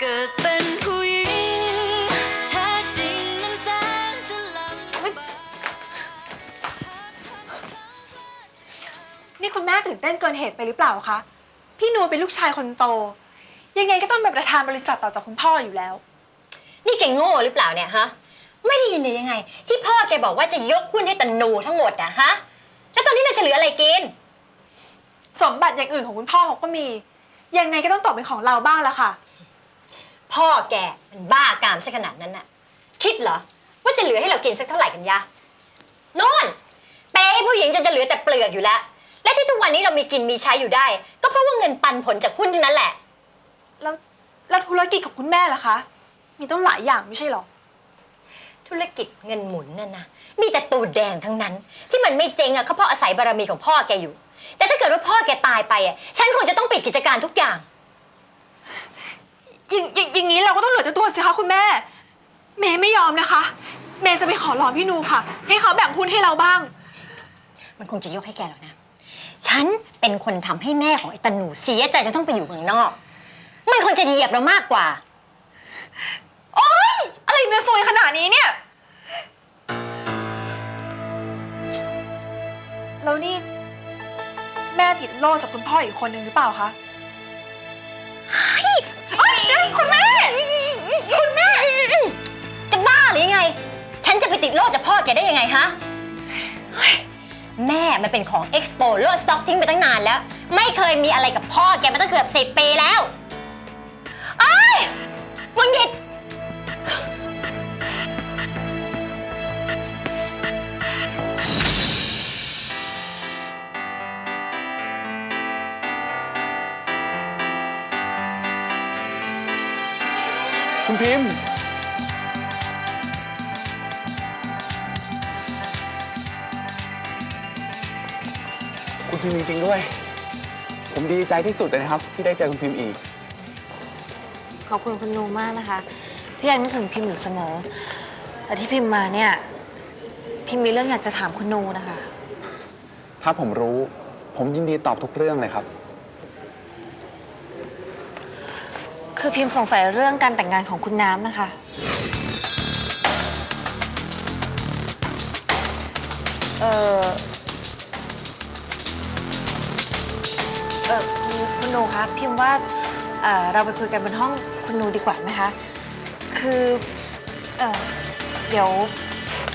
เกิดเป็นผู้หญิงแท้จริงนั้นแสนจะลำบากนี่คุณแม่ตื่นเต้นเกินเหตุไปหรือเปล่าคะ พี่นูเป็นลูกชายคนโต ยังไงก็ต้องเป็นประธานบริษัทต่อจากคุณพ่ออยู่แล้ว นี่แกโง่หรือเปล่าเนี่ยฮะ ไม่ได้ยินเลยยังไง ที่พ่อแกบอกว่าจะยกหุ้นให้ตาหนูทั้งหมดอะฮะ แล้วตอนนี้เราจะเหลืออะไรกิน สมบัติอย่างอื่นของคุณพ่อเขาก็มี ยังไงก็ต้องตกเป็นของเราบ้างละค่ะ พ่อแกมันบ้ากามซะขนาดนั้นน่ะ คิดเหรอ ว่าจะเหลือให้เรากินสักเท่าไหร่กันยะโน่นเปย์ให้ผู้หญิงจนจะเหลือแต่เปลือกอยู่แล้ว และที่ทุกวันนี้เรามีกินมีใช้อยู่ได้ ก็เพราะว่าเงินปันผลจากหุ้นทั้งนั้นแหละ แล้วแล้วธุรกิจของคุณแม่ล่ะคะ มีต้องหลายอย่างไม่ใช่หรอ ธุรกิจเงินหมุนนั่นนะมีแต่ตูดแดงทั้งนั้น ที่มันไม่เจ๊งอะก็เพราะอาศัยบารมีของพ่อแกอยู่ แต่ถ้าเกิดว่าพ่อแกตายไปอะฉันคงจะต้องปิดกิจการทุกอย่าง อย่างอย่างอย่างนี้เราก็ต้องเหลือแต่ตัวสิคะคุณแม่ เมย์ไม่ยอมนะคะ เมย์จะไปขอร้องพี่นูค่ะ ให้เขาแบ่งหุ้นให้เราบ้าง มันคงจะยกให้แกแล้วนะ ฉันเป็นคนทำให้แม่ของไอ้ตาหนูเสียใจจนต้องไปอยู่เมืองนอก มันคงจะเหยียบเรามากกว่า โอ๊ย อะไรเนื้อซวยขนาดนี้เนี่ย แล้วนี่ แม่ติดโล่จากคุณพ่ออีกคนนึงหรือเปล่าคะเอ้ยเจ๊ คุณแม่ คุณแม่ จะบ้าหรือยังไง ฉันจะไปติดโล่จากพ่อแกได้ยังไงฮะเฮ้ยแม่มันเป็นของเอ็กซ์โปโลดสต็อกทิ้งไปตั้งนานแล้ว ไม่เคยมีอะไรกับพ่อแกมาตั้งเกือบสิบปีแล้ว มพ์คุณพิมพ์จริงๆด้วย ผมดีใจที่สุดเลยนะครับ ที่ได้เจอคุณพิมพ์อีก ขอบคุณคุณนูมากนะคะ ที่ยังนึกถึงพิมพ์อยู่เสมอ แต่ที่พิมพ์มาเนี่ย พิมพ์มีเรื่องอยากจะถามคุณนูนะคะ ถ้าผมรู้ ผมยินดีตอบทุกเรื่องเลยครับ คือพิมพ์สงสัยเรื่องการแต่งงานของคุณน้ำนะคะ เออเออคุณคุณนูคะพิมพ์ว่าเอ่อเราไปคุยกันบนห้องคุณนูดีกว่าไหมคะ คือเออเดี๋ยว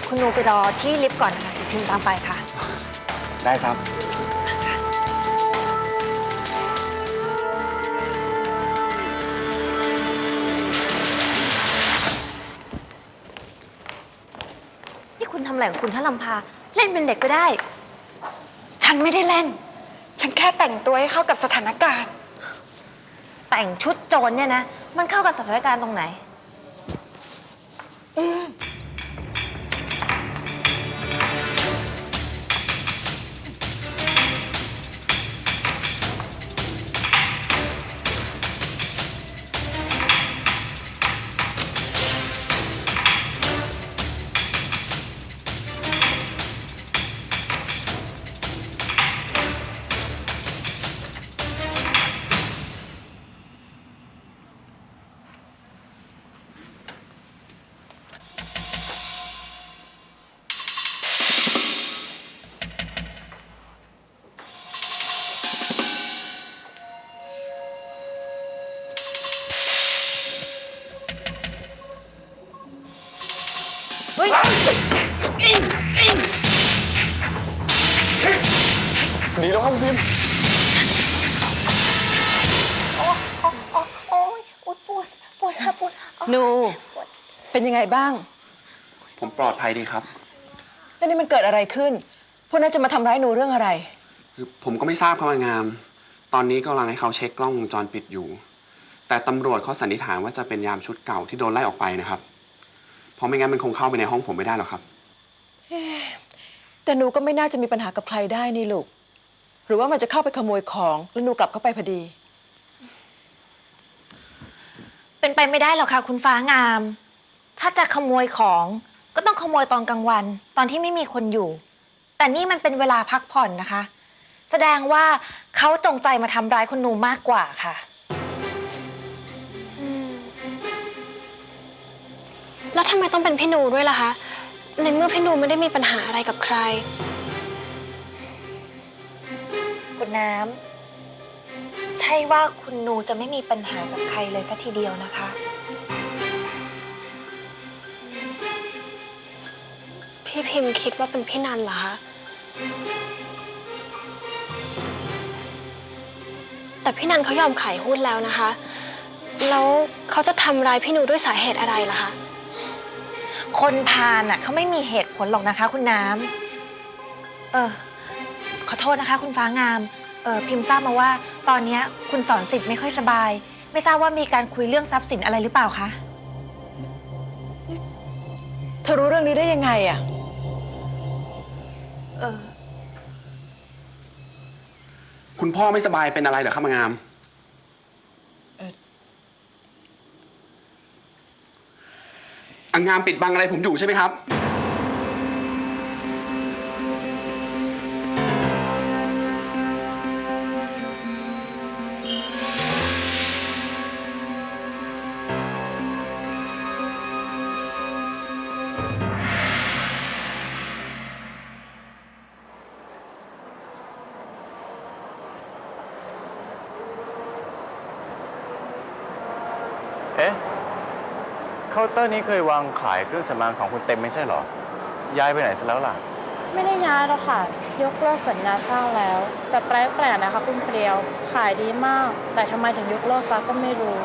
คุณนูไปรอที่ลิฟต์ก่อนนะคะเดี๋ยวพิมพ์ตามไปค่ะ ได้ครับ นี่คุณทำอะไรของคุณถ้าลำพา เล่นเป็นเด็กไปได้ ฉันไม่ได้เล่น ฉันแค่แต่งตัวให้เข้ากับสถานการณ์ แต่งชุดโจรเนี่ยนะ มันเข้ากับสถานการณ์ตรงไหนดี นู เป็นยังไงบ้าง ผมปลอดภัยดีครับ แล้วนี่มันเกิดอะไรขึ้น พวกนั้นจะมาทำร้ายหนูเรื่องอะไร คือผมก็ไม่ทราบครับว่างาม ตอนนี้กำลังให้เขาเช็คกล้องวงจรปิดอยู่ แต่ตำรวจเขาสันนิษฐานว่าจะเป็นยามชุดเก่าที่โดนไล่ออกไปนะครับ เพราะไม่งั้นมันคงเข้าไปในห้องผมไม่ได้หรอกครับ แต่หนูก็ไม่น่าจะมีปัญหากับใครได้นี่ลูก หรือว่ามันจะเข้าไปขโมยของ แล้วหนูกลับเข้าไปพอดี เป็นไปไม่ได้หรอกค่ะคุณฟ้างาม ถ้าจะขโมยของก็ต้องขโมยตอนกลางวัน ตอนที่ไม่มีคนอยู่ แต่นี่มันเป็นเวลาพักผ่อนนะคะ แสดงว่าเขาจงใจมาทำร้ายคุณหนูมากกว่าค่ะ แล้วทำไมต้องเป็นพี่นูด้วยล่ะคะ ในเมื่อพี่นูไม่ได้มีปัญหาอะไรกับใคร คุณน้ำ ใช่ว่าคุณนูจะไม่มีปัญหากับใครเลยสัทีเดียวนะคะ พี่พิมพ์คิดว่าเป็นพี่นันเหรอคะแต่พี่นันเขายอมขายหุ้นแล้วนะคะ แล้วเขาจะทำร้ายพี่นูด้วยสาเหตุอะไรล่ะคะ คนพาลน่ะเขาไม่มีเหตุผลหรอกนะคะ คุณน้ำเออ ขอโทษนะคะ คุณฟ้างามเออพิมพ์ทราบมาว่า ตอนเนี้ยคุณสอนสิทธิ์ไม่ค่อยสบาย ไม่ทราบว่ามีการคุยเรื่องทรัพย์สินอะไรหรือเปล่าคะ เธอรู้เรื่องนี้ได้ยังไงอะเออคุณพ่อไม่สบายเป็นอะไรเหรอครับมางาม อังงามปิดบังอะไรผมอยู่ใช่ไหมครับ เคาน์เตอร์นี้เคยวางขายเครื่องสำอางของคุณเต็มไม่ใช่เหรอ ย้ายไปไหนซะแล้วล่ะ ไม่ได้ย้ายแล้วค่ะ ยกเลิกสัญญาเช่าแล้ว แต่แปลกๆนะคะคุณเปรียว ขายดีมาก แต่ทำไมถึงยกเลิกซะก็ไม่รู้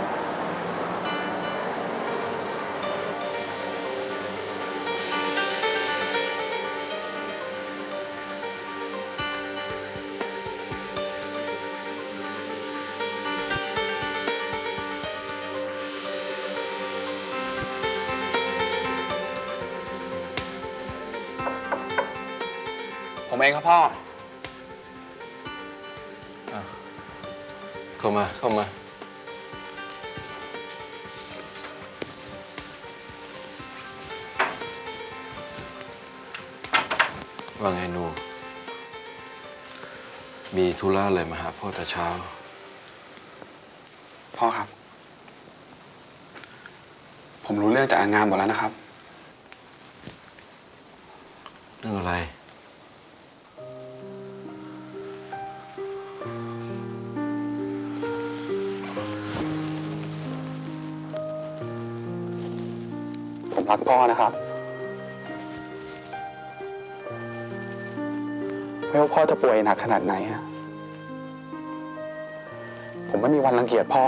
เองครับพ่อเข้ามาเข้ามา ว่าไงหนู มีธุระอะไรมาหาพ่อแต่เช้า พ่อครับ ผมรู้เรื่องจากอังงามหมดแล้วนะครับ เรื่องอะไร มรักพ่อนะครับไม่ว่าพ่อจะป่วยหนักขนาดไหนอะผมไม่มีวันรังเกียจพ่อ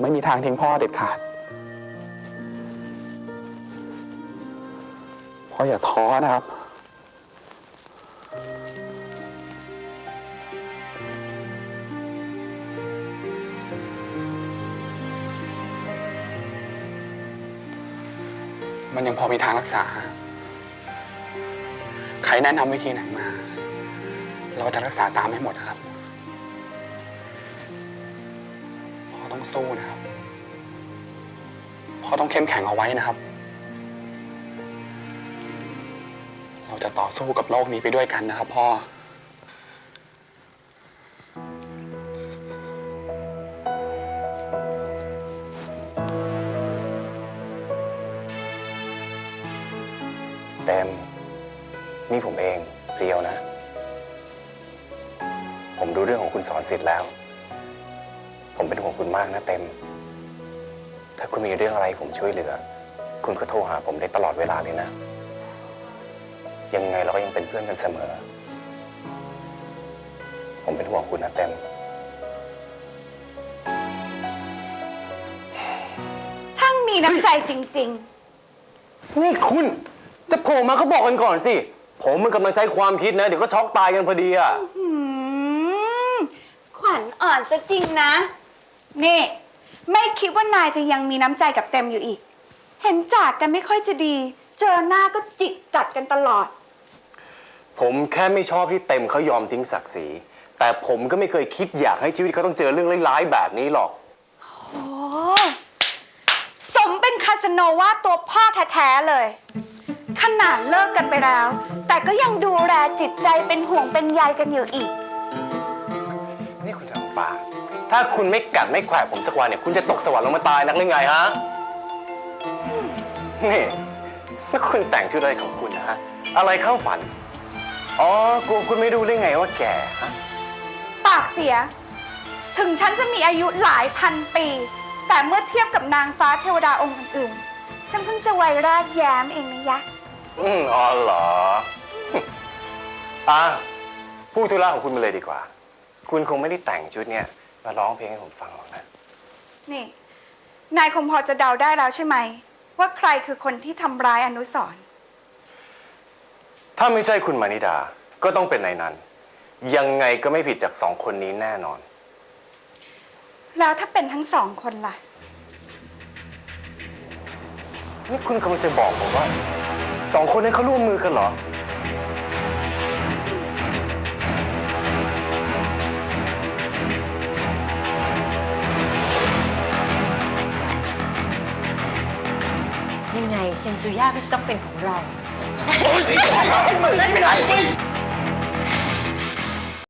ไม่มีทางทิ้งพ่อเด็ดขาด พ่ออย่าท้อนะครับ มันยังพอมีทางรักษา ใครแนะนำวิธีไหนมา เราจะรักษาตามให้หมดนะครับพ่อต้องสู้นะครับพ่อต้องเข้มแข็งเอาไว้นะครับ เราจะต่อสู้กับโลกนี้ไปด้วยกันนะครับพ่อ เป็นห่วงคุณมากนะเต็ม ถ้าคุณมีเรื่องอะไรผมช่วยเหลือ คุณก็โทรหาผมได้ตลอดเวลาเลยนะ ยังไงเราก็ยังเป็นเพื่อนกันเสมอ ผมเป็นห่วงคุณนะเต็ม ช่างมีน้ำใจจริง นี่คุณจะโผล่มาก็บอกกันก่อนสิ ผมมันกำลังใช้ความคิดนะ เดี๋ยวก็ช็อกตายกันพอดีอะๆหืมขวัญอ่อนซะจริงนะ นี่ ไม่คิดว่านายจะยังมีน้ำใจกับเต็มอยู่อีก เห็นจากกันไม่ค่อยจะดี เจอหน้าก็จิกกัดกันตลอด ผมแค่ไม่ชอบที่เต็มเขายอมทิ้งศักดิ์ศรี แต่ผมก็ไม่เคยคิดอยากให้ชีวิตเขาต้องเจอเรื่องร้ายๆแบบนี้หรอก โอ้สมเป็นคาสโนวาตัวพ่อแท้ๆเลย ขนาดเลิกกันไปแล้ว แต่ก็ยังดูแลจิตใจเป็นห่วงเป็นใยกันอยู่อีก นี่คุณจำปา ถ้าคุณไม่กัดไม่แขวะผมสักวันเนี่ย คุณจะตกสวรรค์ลงมาตายนักหรือไงฮะ นี่แล้วคุณแต่งชุดอะไรของคุณนะฮะ อะไรเข้าฝัน อ๋อกลัวคุณไม่รู้ได้ไงว่าแก่ฮะ ปากเสีย ถึงฉันจะมีอายุหลายพันปี แต่เมื่อเทียบกับนางฟ้าเทวดาองค์อื่นๆ ฉันเพิ่งจะวัยแรกแย้มเองนะยะ อืมอ๋อเหรอ อะพูดธุระของคุณมาเลยดีกว่า คุณคงไม่ได้แต่งชุดเนี้ย มาร้องเพลงให้ผมฟังหรอกนะ นี่ นายคงพอจะเดาได้แล้วใช่ไหม ว่าใครคือคนที่ทำร้ายอนุสรณ์ถ้าไม่ใช่คุณมานิดา ก็ต้องเป็นนายนันยังไงก็ไม่ผิดจากสองคนนี้แน่นอน แล้วถ้าเป็นทั้งสองคนล่ะ นี่คุณกำลังจะบอกผมว่าสองคนนั้นเขาร่วมมือกันเหรอ ยังไงเซนซูย่าก็จะต้องเป็นของเรา ไม่เป็นไร